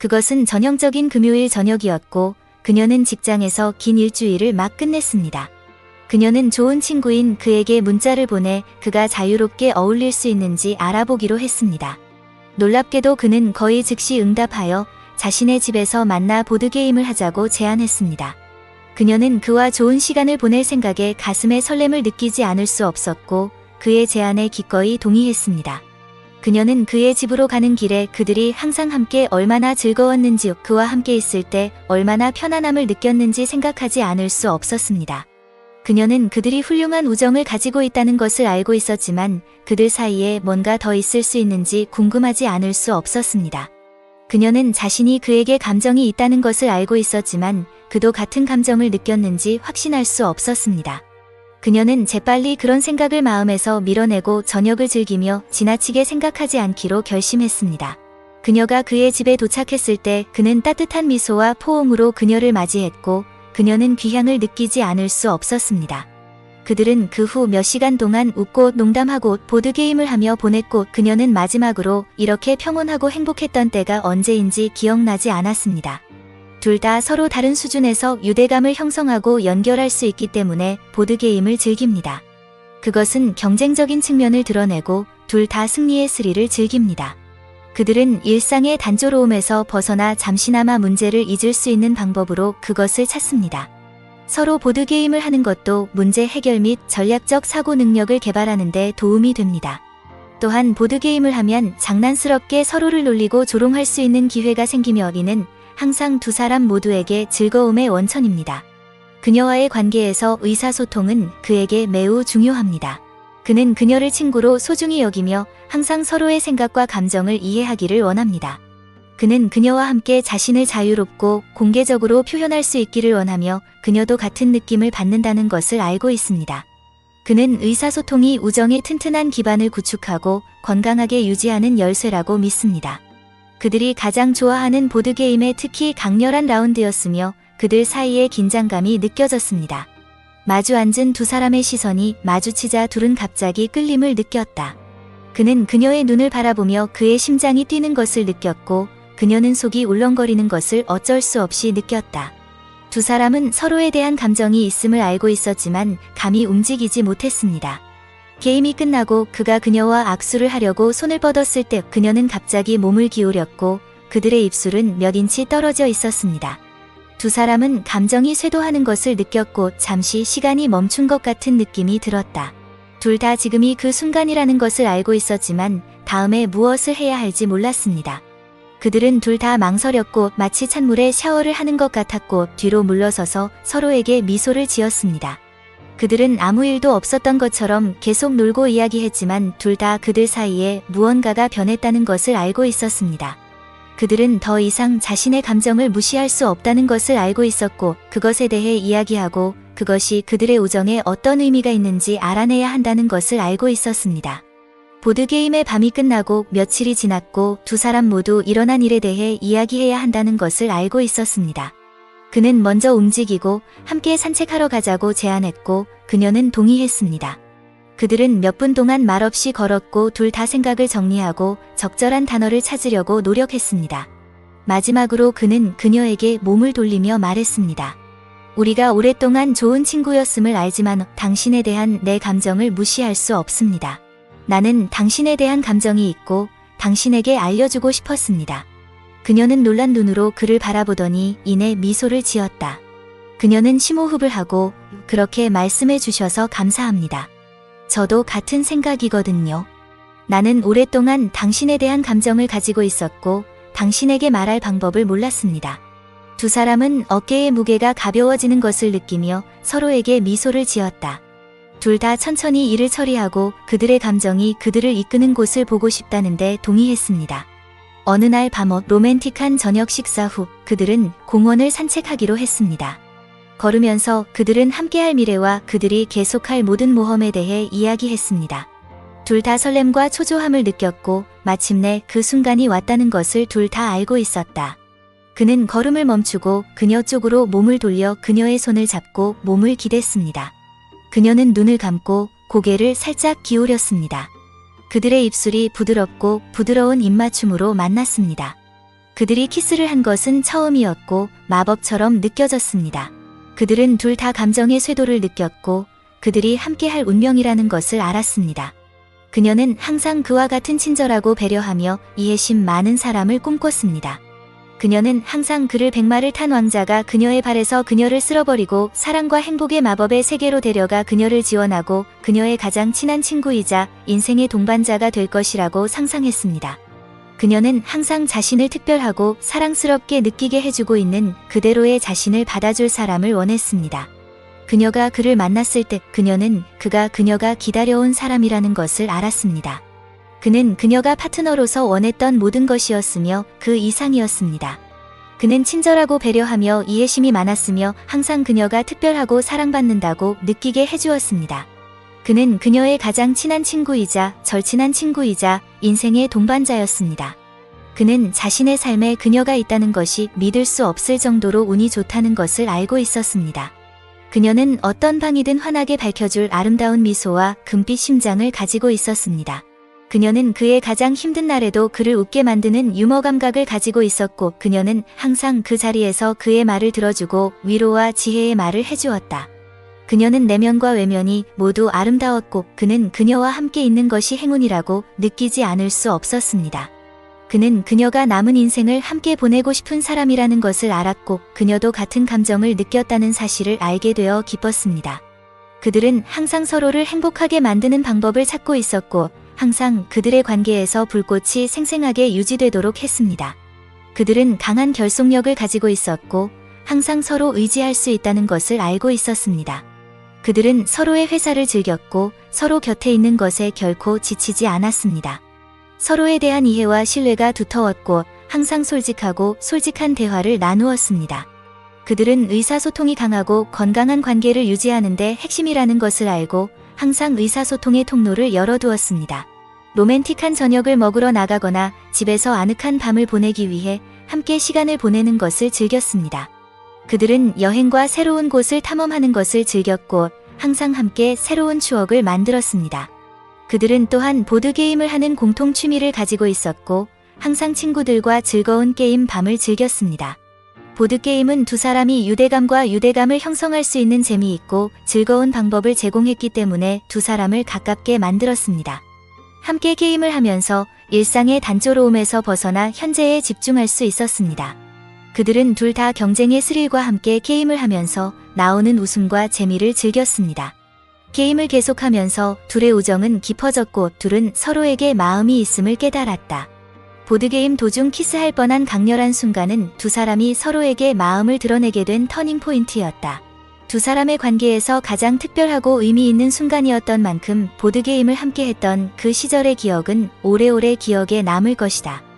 그것은 전형적인 금요일 저녁이었고 그녀는 직장에서 긴 일주일을 막 끝냈습니다. 그녀는 좋은 친구인 그에게 문자를 보내 그가 자유롭게 어울릴 수 있는지 알아보기로 했습니다. 놀랍게도 그는 거의 즉시 응답하여 자신의 집에서 만나 보드게임을 하자고 제안했습니다. 그녀는 그와 좋은 시간을 보낼 생각에 가슴에 설렘을 느끼지 않을 수 없었고 그의 제안에 기꺼이 동의했습니다. 그녀는 그의 집으로 가는 길에 그들이 항상 함께 얼마나 즐거웠는지 그와 함께 있을 때 얼마나 편안함을 느꼈는지 생각하지 않을 수 없었습니다. 그녀는 그들이 훌륭한 우정을 가지고 있다는 것을 알고 있었지만 그들 사이에 뭔가 더 있을 수 있는지 궁금하지 않을 수 없었습니다. 그녀는 자신이 그에게 감정이 있다는 것을 알고 있었지만 그도 같은 감정을 느꼈는지 확신할 수 없었습니다. 그녀는 재빨리 그런 생각을 마음에서 밀어내고 저녁을 즐기며 지나치게 생각하지 않기로 결심했습니다. 그녀가 그의 집에 도착했을 때 그는 따뜻한 미소와 포옹으로 그녀를 맞이했고 그녀는 귀향을 느끼지 않을 수 없었습니다. 그들은 그 후 몇 시간 동안 웃고 농담하고 보드게임을 하며 보냈고 그녀는 마지막으로 이렇게 평온하고 행복했던 때가 언제인지 기억나지 않았습니다. 둘 다 서로 다른 수준에서 유대감을 형성하고 연결할 수 있기 때문에 보드게임을 즐깁니다. 그것은 경쟁적인 측면을 드러내고 둘 다 승리의 스릴을 즐깁니다. 그들은 일상의 단조로움에서 벗어나 잠시나마 문제를 잊을 수 있는 방법으로 그것을 찾습니다. 서로 보드게임을 하는 것도 문제 해결 및 전략적 사고 능력을 개발하는 데 도움이 됩니다. 또한 보드게임을 하면 장난스럽게 서로를 놀리고 조롱할 수 있는 기회가 생기며 이는 항상 두 사람 모두에게 즐거움의 원천입니다. 그녀와의 관계에서 의사소통은 그에게 매우 중요합니다. 그는 그녀를 친구로 소중히 여기며 항상 서로의 생각과 감정을 이해하기를 원합니다. 그는 그녀와 함께 자신을 자유롭고 공개적으로 표현할 수 있기를 원하며 그녀도 같은 느낌을 받는다는 것을 알고 있습니다. 그는 의사소통이 우정의 튼튼한 기반을 구축하고 건강하게 유지하는 열쇠라고 믿습니다. 그들이 가장 좋아하는 보드게임의 특히 강렬한 라운드였으며 그들 사이의 긴장감이 느껴졌습니다. 마주 앉은 두 사람의 시선이 마주치자 둘은 갑자기 끌림을 느꼈다. 그는 그녀의 눈을 바라보며 그의 심장이 뛰는 것을 느꼈고 그녀는 속이 울렁거리는 것을 어쩔 수 없이 느꼈다. 두 사람은 서로에 대한 감정이 있음을 알고 있었지만 감히 움직이지 못했습니다. 게임이 끝나고 그가 그녀와 악수를 하려고 손을 뻗었을 때 그녀는 갑자기 몸을 기울였고 그들의 입술은 몇 인치 떨어져 있었습니다. 두 사람은 감정이 쇄도하는 것을 느꼈고 잠시 시간이 멈춘 것 같은 느낌이 들었다. 둘 다 지금이 그 순간이라는 것을 알고 있었지만 다음에 무엇을 해야 할지 몰랐습니다. 그들은 둘 다 망설였고 마치 찬물에 샤워를 하는 것 같았고 뒤로 물러서서 서로에게 미소를 지었습니다. 그들은 아무 일도 없었던 것처럼 계속 놀고 이야기했지만 둘 다 그들 사이에 무언가가 변했다는 것을 알고 있었습니다. 그들은 더 이상 자신의 감정을 무시할 수 없다는 것을 알고 있었고 그것에 대해 이야기하고 그것이 그들의 우정에 어떤 의미가 있는지 알아내야 한다는 것을 알고 있었습니다. 보드게임의 밤이 끝나고 며칠이 지났고 두 사람 모두 일어난 일에 대해 이야기해야 한다는 것을 알고 있었습니다. 그는 먼저 움직이고 함께 산책하러 가자고 제안했고 그녀는 동의했습니다. 그들은 몇 분 동안 말없이 걸었고 둘 다 생각을 정리하고 적절한 단어를 찾으려고 노력했습니다. 마지막으로 그는 그녀에게 몸을 돌리며 말했습니다. 우리가 오랫동안 좋은 친구였음을 알지만 당신에 대한 내 감정을 무시할 수 없습니다. 나는 당신에 대한 감정이 있고 당신에게 알려주고 싶었습니다. 그녀는 놀란 눈으로 그를 바라보더니 이내 미소를 지었다. 그녀는 심호흡을 하고 그렇게 말씀해 주셔서 감사합니다. 저도 같은 생각이거든요. 나는 오랫동안 당신에 대한 감정을 가지고 있었고 당신에게 말할 방법을 몰랐습니다. 두 사람은 어깨의 무게가 가벼워지는 것을 느끼며 서로에게 미소를 지었다. 둘 다 천천히 일을 처리하고 그들의 감정이 그들을 이끄는 곳을 보고 싶다는데 동의했습니다. 어느 날 밤옷 로맨틱한 저녁 식사 후 그들은 공원을 산책하기로 했습니다. 걸으면서 그들은 함께할 미래와 그들이 계속할 모든 모험에 대해 이야기했습니다. 둘 다 설렘과 초조함을 느꼈고 마침내 그 순간이 왔다는 것을 둘 다 알고 있었다. 그는 걸음을 멈추고 그녀 쪽으로 몸을 돌려 그녀의 손을 잡고 몸을 기댔습니다. 그녀는 눈을 감고 고개를 살짝 기울였습니다. 그들의 입술이 부드럽고 부드러운 입맞춤으로 만났습니다. 그들이 키스를 한 것은 처음이었고 마법처럼 느껴졌습니다. 그들은 둘 다 감정의 쇄도를 느꼈고 그들이 함께 할 운명이라는 것을 알았습니다. 그녀는 항상 그와 같은 친절하고 배려하며 이해심 많은 사람을 꿈꿨습니다. 그녀는 항상 그를 백마를 탄 왕자가 그녀의 발에서 그녀를 쓸어버리고 사랑과 행복의 마법의 세계로 데려가 그녀를 지원하고 그녀의 가장 친한 친구이자 인생의 동반자가 될 것이라고 상상했습니다. 그녀는 항상 자신을 특별하고 사랑스럽게 느끼게 해주고 있는 그대로의 자신을 받아줄 사람을 원했습니다. 그녀가 그를 만났을 때 그녀는 그가 그녀가 기다려온 사람이라는 것을 알았습니다. 그는 그녀가 파트너로서 원했던 모든 것이었으며 그 이상이었습니다. 그는 친절하고 배려하며 이해심이 많았으며 항상 그녀가 특별하고 사랑받는다고 느끼게 해주었습니다. 그는 그녀의 가장 친한 친구이자 절친한 친구이자 인생의 동반자였습니다. 그는 자신의 삶에 그녀가 있다는 것이 믿을 수 없을 정도로 운이 좋다는 것을 알고 있었습니다. 그녀는 어떤 방이든 환하게 밝혀줄 아름다운 미소와 금빛 심장을 가지고 있었습니다. 그녀는 그의 가장 힘든 날에도 그를 웃게 만드는 유머 감각을 가지고 있었고 그녀는 항상 그 자리에서 그의 말을 들어주고 위로와 지혜의 말을 해주었다. 그녀는 내면과 외면이 모두 아름다웠고 그는 그녀와 함께 있는 것이 행운이라고 느끼지 않을 수 없었습니다. 그는 그녀가 남은 인생을 함께 보내고 싶은 사람이라는 것을 알았고 그녀도 같은 감정을 느꼈다는 사실을 알게 되어 기뻤습니다. 그들은 항상 서로를 행복하게 만드는 방법을 찾고 있었고 항상 그들의 관계에서 불꽃이 생생하게 유지되도록 했습니다. 그들은 강한 결속력을 가지고 있었고 항상 서로 의지할 수 있다는 것을 알고 있었습니다. 그들은 서로의 회사를 즐겼고 서로 곁에 있는 것에 결코 지치지 않았습니다. 서로에 대한 이해와 신뢰가 두터웠고 항상 솔직하고 솔직한 대화를 나누었습니다. 그들은 의사소통이 강하고 건강한 관계를 유지하는데 핵심이라는 것을 알고 항상 의사소통의 통로를 열어두었습니다. 로맨틱한 저녁을 먹으러 나가거나 집에서 아늑한 밤을 보내기 위해 함께 시간을 보내는 것을 즐겼습니다. 그들은 여행과 새로운 곳을 탐험하는 것을 즐겼고 항상 함께 새로운 추억을 만들었습니다. 그들은 또한 보드게임을 하는 공통 취미를 가지고 있었고 항상 친구들과 즐거운 게임 밤을 즐겼습니다. 보드게임은 두 사람이 유대감과 유대감을 형성할 수 있는 재미있고 즐거운 방법을 제공했기 때문에 두 사람을 가깝게 만들었습니다. 함께 게임을 하면서 일상의 단조로움에서 벗어나 현재에 집중할 수 있었습니다. 그들은 둘 다 경쟁의 스릴과 함께 게임을 하면서 나오는 웃음과 재미를 즐겼습니다. 게임을 계속하면서 둘의 우정은 깊어졌고 둘은 서로에게 마음이 있음을 깨달았다. 보드게임 도중 키스할 뻔한 강렬한 순간은 두 사람이 서로에게 마음을 드러내게 된 터닝 포인트였다. 두 사람의 관계에서 가장 특별하고 의미 있는 순간이었던 만큼 보드게임을 함께 했던 그 시절의 기억은 오래오래 기억에 남을 것이다.